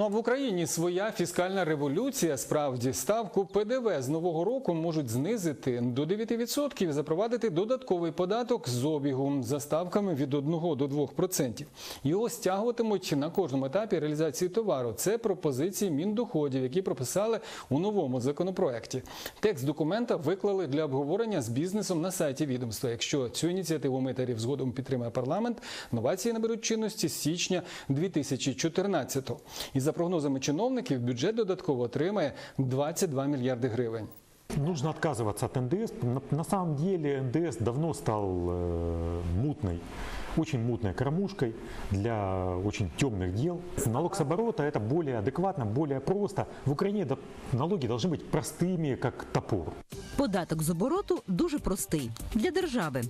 Ну а в Україні своя фіскальна революція. Справді ставку ПДВ з нового року можуть знизити до 9% і запровадити додатковий податок з обігу за ставками від 1 до 2%. Його стягуватимуть на кожному етапі реалізації товару. Це пропозиції міндоходів, які прописали у новому законопроекті. Текст документа виклали для обговорення з бізнесом на сайті відомства. Якщо цю ініціативу митарів згодом підтримає парламент, новації наберуть чинності з січня 2014-го. І за прогнозами чиновників, бюджет додатково отримає 22 мільярди гривень. Нужно отказываться от НДС. На, на самом деле НДС давно стал э, очень мутной кормушкой для очень темных дел. Налог с оборота это более адекватно, более просто. В Украине да- налоги должны быть простыми, как топор. Податок з обороту дуже простий для держави.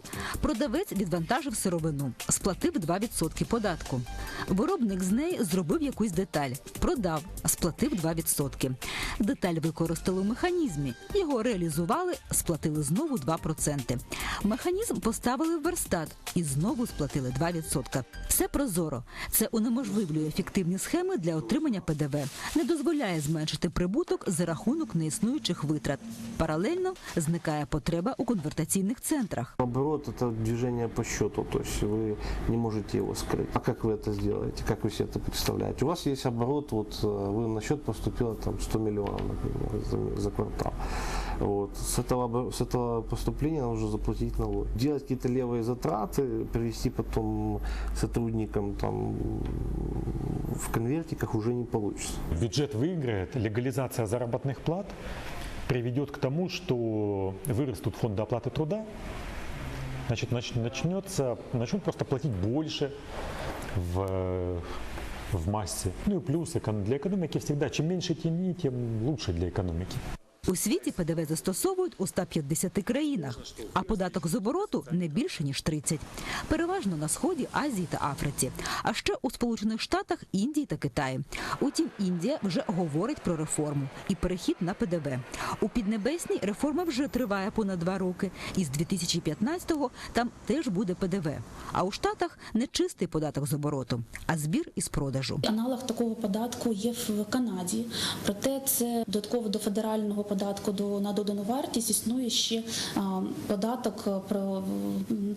Продавець відвантажив сировину, сплатив 2% податку. Виробник з неї зробив якусь деталь, продав, сплатив 2%. Деталь використали у механізмі, його реалізували, сплатили знову 2%. Механізм поставили в верстат і знову сплатили 2%. Все прозоро. Це унеможливлює ефективні схеми для отримання ПДВ, не дозволяє зменшити прибуток за рахунок неіснуючих витрат. Паралельно зникає потреба у конвертаційних центрах. Оборот – это движение по счету, то есть вы не можете его скрыть. А как вы это сделаете? Как вы себе это представляете? У вас есть оборот, вот э, вы на счет поступило там 100 миллионов, например, за, за квартал. Вот. С, этого, с этого поступления нужно заплатить налог. Делать какие-то левые затраты, привести потом сотрудникам там в конвертиках уже не получится. Бюджет выиграет, легализация заработных плат приведет к тому, что вырастут фонды оплаты труда, значит, нач- начнется, начнут просто платить больше в, в массе. Ну и плюс для экономики всегда, чем меньше тяни, тем лучше для экономики. У світі ПДВ застосовують у 150 країнах, а податок з обороту не більше ніж 30. Переважно на сході, Азії та Африці, а ще у Сполучених Штатах, Індії та Китаї. Утім, Індія вже говорить про реформу і перехід на ПДВ. У Піднебесній реформа вже триває понад два роки, і з 2015-го там теж буде ПДВ. А у Штатах не чистий податок з обороту, а збір із продажу. Аналог такого податку є в Канаді. Проте це додатково до федерального податку до на додану вартість існує ще податок е, про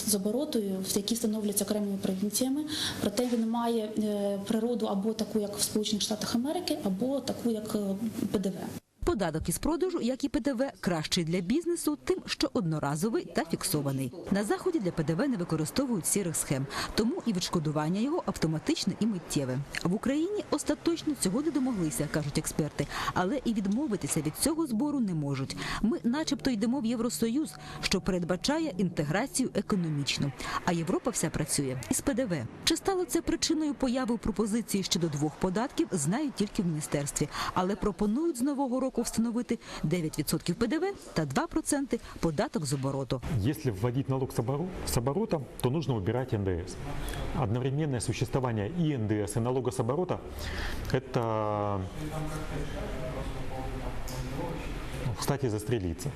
з оборотою, який встановлюється окремими провінціями. Проте він має е, природу або таку, як в Сполучених Штатах Америки, або таку, як е, ПДВ. Податок із продажу, як і ПДВ, кращий для бізнесу, тим, що одноразовий та фіксований. На заході для ПДВ не використовують сірих схем, тому і відшкодування його автоматичне і миттєве. В Україні остаточно цього не домоглися, кажуть експерти, але і відмовитися від цього збору не можуть. Ми, начебто, йдемо в Євросоюз, що передбачає інтеграцію економічну. А Європа вся працює із ПДВ. Чи стало це причиною появи пропозиції щодо двох податків, знають тільки в міністерстві, але пропонують з нового року встановити 9% ПДВ та 2% податок з обороту. Если вводить налог с, оборота, то нужно убирать НДС. Одновременное существование и НДС, и налога с оборота – это, ну, кстати, застрелиться.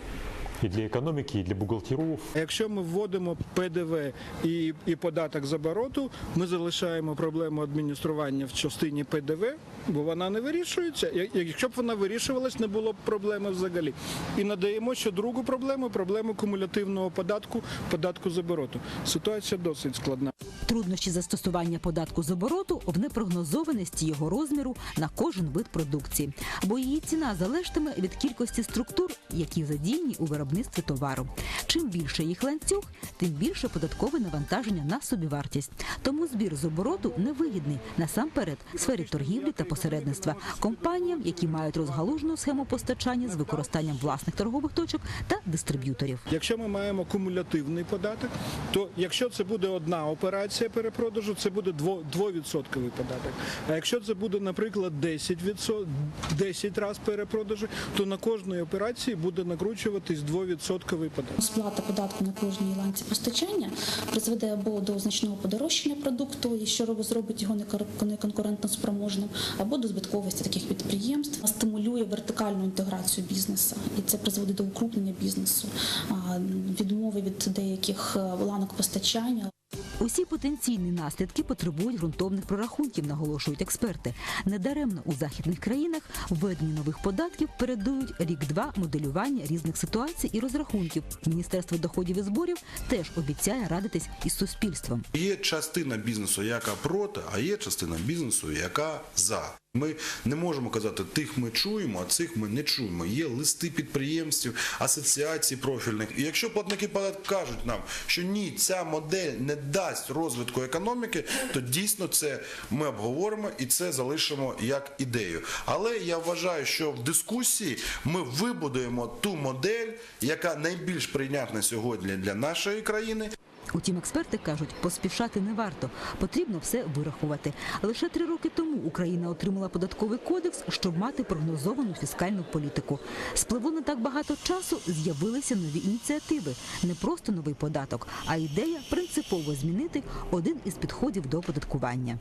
И для экономики, и для бухгалтеров, Якщо ми вводимо ПДВ і, і податок з обороту, ми залишаємо проблему адміністрування в частині ПДВ, бо вона не вирішується. Якщо б вона вирішувалась, не було б проблеми взагалі. І надаємо ще другу проблему проблему кумулятивного податку, податку з обороту. Ситуація досить складна. Труднощі застосування податку з обороту в непрогнозованості його розміру на кожен вид продукції, бо її ціна залежатиме від кількості структур, які задіяні у виробництві товару. Чим більше їх ланцюг, тим більше податкове навантаження на собівартість. Тому збір з обороту невигідний насамперед в сфері торгівлі та посередництва компаніям, які мають розгалужену схему постачання з використанням власних торгових точок та дистриб'юторів. Якщо ми маємо кумулятивний податок, то якщо це буде одна операція перепродажу, це буде дво- двовідсотковий податок. А якщо це буде, наприклад, 10 10 разів перепродажу, то на кожної операції буде накручуватись двовідсотковий податок. Сплата податку на кожній ланці постачання призведе або до значного подорожчання продукту, і що робить- зробить його неконкурентно спроможним, або до збитковості таких підприємств. Стимулює вертикальну інтеграцію бізнесу, і це призводить до укрупнення бізнесу, відмови від деяких е, ланок постачання. Усі потенційні наслідки потребують ґрунтовних прорахунків, наголошують експерти. Недаремно у західних країнах введення нових податків передують рік-два моделювання різних ситуацій і розрахунків. Міністерство доходів і зборів теж обіцяє радитись із суспільством. Є частина бізнесу, яка проти, а є частина бізнесу, яка за. Ми не можемо казати, тих ми чуємо, а цих ми не чуємо. Є листи підприємців, асоціацій профільних. І якщо платники податків кажуть нам, що ні, ця модель не дасть розвитку економіки, то дійсно це ми обговоримо і це залишимо як ідею. Але я вважаю, що в дискусії ми вибудуємо ту модель, яка найбільш прийнятна сьогодні для нашої країни. Утім, експерти кажуть, поспішати не варто. Потрібно все вирахувати. Лише три роки тому Україна отримала податковий кодекс, щоб мати прогнозовану фіскальну політику. Спливло не так багато часу, з'явилися нові ініціативи. Не просто новий податок, а ідея принципово змінити один із підходів до оподаткування.